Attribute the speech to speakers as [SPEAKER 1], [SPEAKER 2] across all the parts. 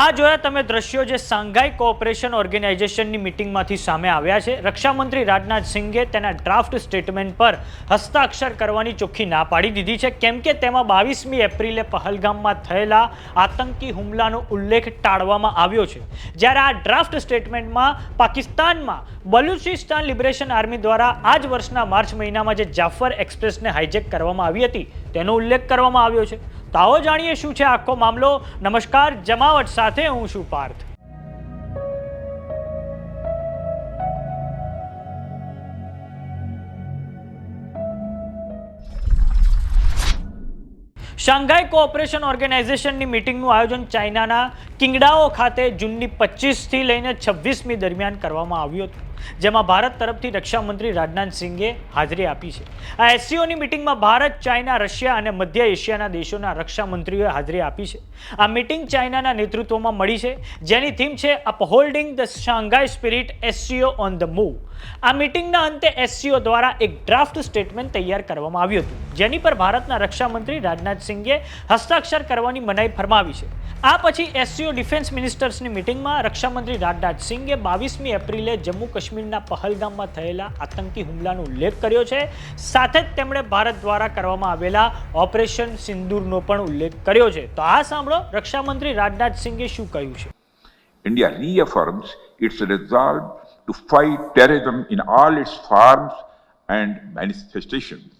[SPEAKER 1] આ જોયા તમે દ્રશ્યો જે સાંઘાઈ કોઓપરેશન ઓર્ગેનાઇઝેશનની મિટિંગમાંથી સામે આવ્યા છે. રક્ષામંત્રી રાજનાથ સિંઘે તેના ડ્રાફ્ટ સ્ટેટમેન્ટ પર હસ્તાક્ષર કરવાની ચોખ્ખી ના પાડી દીધી છે. કેમ કે તેમાં બાવીસમી એપ્રિલે પહલગામમાં થયેલા આતંકી હુમલાનો ઉલ્લેખ ટાળવામાં આવ્યો છે. જ્યારે આ ડ્રાફ્ટ સ્ટેટમેન્ટમાં પાકિસ્તાનમાં બલુચિસ્તાન લિબરેશન આર્મી દ્વારા આ જ વર્ષના માર્ચ મહિનામાં જે જાફર એક્સપ્રેસને હાઇજેક કરવામાં આવી હતી, તેનો ઉલ્લેખ કરવામાં આવ્યો છે. તો આવો જાણીએ શું છે આખો મામલો? નમસ્કાર, જમાવટ સાથે હું છું પાર્થ. શાંઘાઈ કોઓપરેશન ઓર્ગેનાઇઝેશનની મિટિંગનું આયોજન ચાઇનાના કિંગડાઓ ખાતે જૂનની પચીસથી લઈને છવ્વીસમી દરમિયાન કરવામાં આવ્યું હતું, જેમાં ભારત તરફથી રક્ષામંત્રી રાજનાથ સિંઘે હાજરી આપી છે. આ એસસીઓની મિટિંગમાં ભારત, ચાઇના, રશિયા અને મધ્ય એશિયાના દેશોના રક્ષામંત્રીઓએ હાજરી આપી છે. આ મિટિંગ ચાઇનાના નેતૃત્વમાં મળી છે. જેની થીમ છે upholding the Shanghai spirit SCO on the move. આ મિટિંગના અંતે એસસીઓ દ્વારા એક ડ્રાફ્ટ સ્ટેટમેન્ટ તૈયાર કરવામાં આવ્યું હતું, જેની પર ભારતના રક્ષામંત્રી રાજનાથ સિંઘે હસ્તાક્ષર કરવાની મનાઈ ફરમાવી છે. આ પછી એસસીઓ ડિફેન્સ મિનિસ્ટર્સની મિટિંગમાં રક્ષામંત્રી રાજનાથ સિંઘે બાવીસમી એપ્રિલે જમ્મુ કાશ્મીરના પહલગામમાં થયેલા આતંકી હુમલાનો ઉલ્લેખ કર્યો છે. સાથે જ તેમણે ભારત દ્વારા કરવામાં આવેલા ઓપરેશન સિંદૂરનો પણ ઉલ્લેખ કર્યો છે. તો આ સાંભળો રક્ષામંત્રી રાજનાથ સિંઘે શું કહ્યું છે.
[SPEAKER 2] India reaffirms its resolve to fight terrorism in all its forms and manifestations.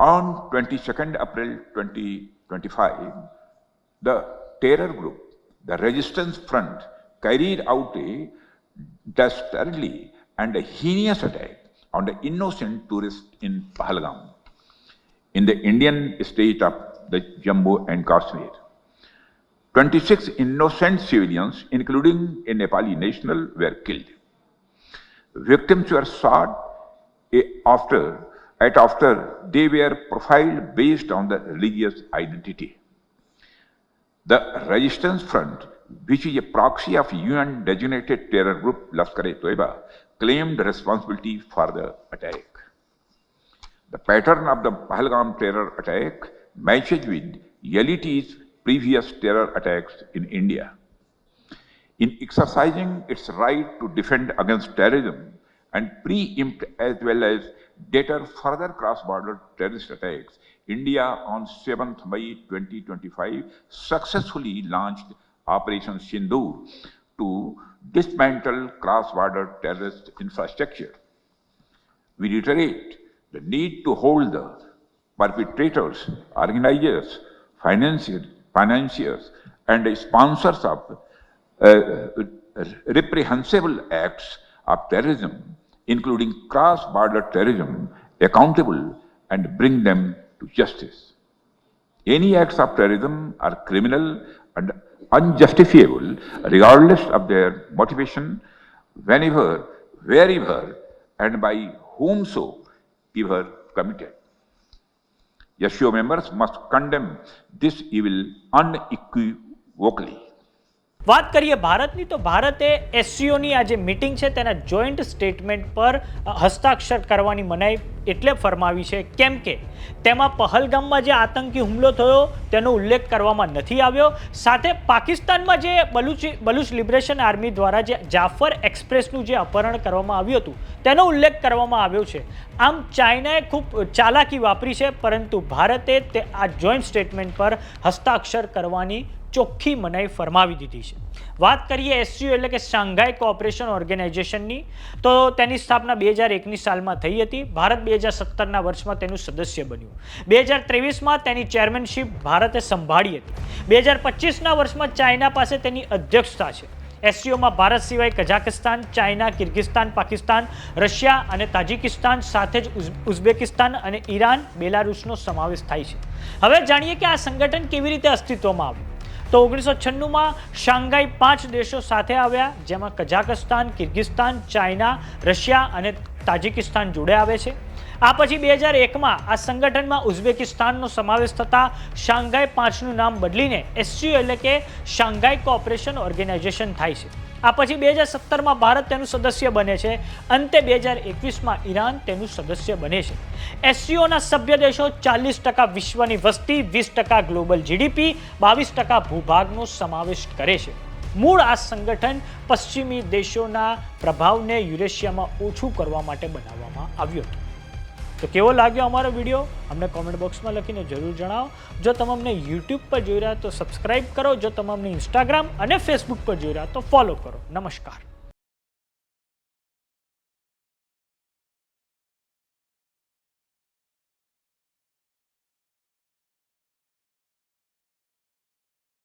[SPEAKER 2] On 22nd April 2025, the terror group, the Resistance Front, carried out a dastardly and a heinous attack on the innocent tourists in Pahalgam, in the Indian state of the Jammu and Kashmir. 26 innocent civilians, including a Nepali national, were killed. Victims were shot after, at after they were profiled based on the religious identity. The Resistance Front, which is a proxy of UN designated terror group Lashkar-e-Toiba, claimed responsibility for the attack. The pattern of the Pahalgam terror attack matches with LET's previous terror attacks in India. In exercising its right to defend against terrorism and preempt as well as deter further cross-border terrorist attacks, India on 7th May 2025 successfully launched Operation Sindoor to dismantle cross-border terrorist infrastructure. We reiterate the need to hold the perpetrators, organizers, financiers, financiers and sponsors of uh, reprehensible acts of terrorism, including cross-border terrorism, accountable and bring them to justice. Any acts of terrorism are criminal and unjustifiable regardless of their motivation, whenever, wherever, and by whomsoever committed. SCO members must condemn this evil unequivocally.
[SPEAKER 1] વાત કરીએ ભારતની, તો ભારતે એસસીઓની આ જે meeting છે તેના joint statement પર હસ્તાક્ષર કરવાની મનાઈ એટલે ફરમાવી છે. કેમ કે તેમાં પહલગામમાં જે આતંકી હુમલો થયો તેનો ઉલ્લેખ કરવામાં નથી આવ્યો. સાથે પાકિસ્તાનમાં જે બલુચી, બલુચ લિબરેશન આર્મી દ્વારા જે જાફર એક્સપ્રેસનું જે અપહરણ કરવામાં આવ્યું હતું, તેનો ઉલ્લેખ કરવામાં આવ્યો છે. આમ ચાઇનાએ ખૂબ ચાલાકી વાપરી છે, પરંતુ ભારતે તે આ જોઈન્ટ સ્ટેટમેન્ટ પર હસ્તાક્ષર કરવાની ચોખ્ખી મનાઈ ફરમાવી દીધી છે. વાત કરીએ એસસીઓ એટલે કે શાંઘાઈ કોઓપરેશન ઓર્ગેનાઇઝેશનની, તો તેની સ્થાપના બે હજાર એકની સાલમાં થઈ હતી. ભારત બે હજાર સત્તરના વર્ષમાં તેનું સદસ્ય બન્યું. બે હજાર ત્રેવીસમાં તેની ચેરમેનશીપ ભારતે સંભાળી હતી. બે હજાર પચીસના વર્ષમાં ચાઇના પાસે તેની અધ્યક્ષતા છે. એસસીઓમાં ભારત સિવાય Kazakhstan China Kyrgyzstan Pakistan, Russia અને તાજિકિસ્તાન, સાથે જ ઉઝ- ઉઝબેકિસ્તાન અને ઈરાન, બેલારુસનો સમાવેશ થાય છે. હવે જાણીએ કે આ સંગઠન કેવી રીતે અસ્તિત્વમાં આવ્યું? તો ઓગણીસો છન્નુંમાં શાંઘાઈ પાંચ દેશો સાથે આવ્યા, જેમાં કઝાકસ્તાન કિર્ગિસ્તાન, ચાઇના, રશિયા અને તાજિકિસ્તાન જોડે આવે છે. આ પછી બે હજાર એકમાં આ સંગઠનમાં ઉઝબેકિસ્તાનનો સમાવેશ થતાં શાંઘાઈ પાંચનું નામ બદલીને એસસીઓ એટલે કે શાંઘાઈ કોઓપરેશન ઓર્ગેનાઇઝેશન થાય છે. આ પછી બે હજાર સત્તરમાં ભારત તેનું સદસ્ય બને છે. અંતે બે હજાર એકવીસમાં ઈરાન તેનું સદસ્ય બને છે. એસસીઓના સભ્ય દેશો ચાલીસ ટકા વિશ્વની વસ્તી, વીસ ટકા ગ્લોબલ જીડીપી, બાવીસ ટકા ભૂભાગનો સમાવેશ કરે છે. મૂળ આ સંગઠન પશ્ચિમી દેશોના પ્રભાવને યુરેશિયામાં ઓછું કરવા માટે બનાવવામાં આવ્યું હતું. તો કેવો લાગ્યો અમારો વીડિયો? અમને કોમેન્ટ બોક્સમાં લખીને જરૂર જણાવો. જો તમે અમને યુટ્યુબ પર જોઈ રહ્યા તો સબસ્ક્રાઈબ કરો. જો તમે અમને ઇન્સ્ટાગ્રામ અને ફેસબુક પર જોઈ રહ્યા તો ફોલો કરો. નમસ્કાર.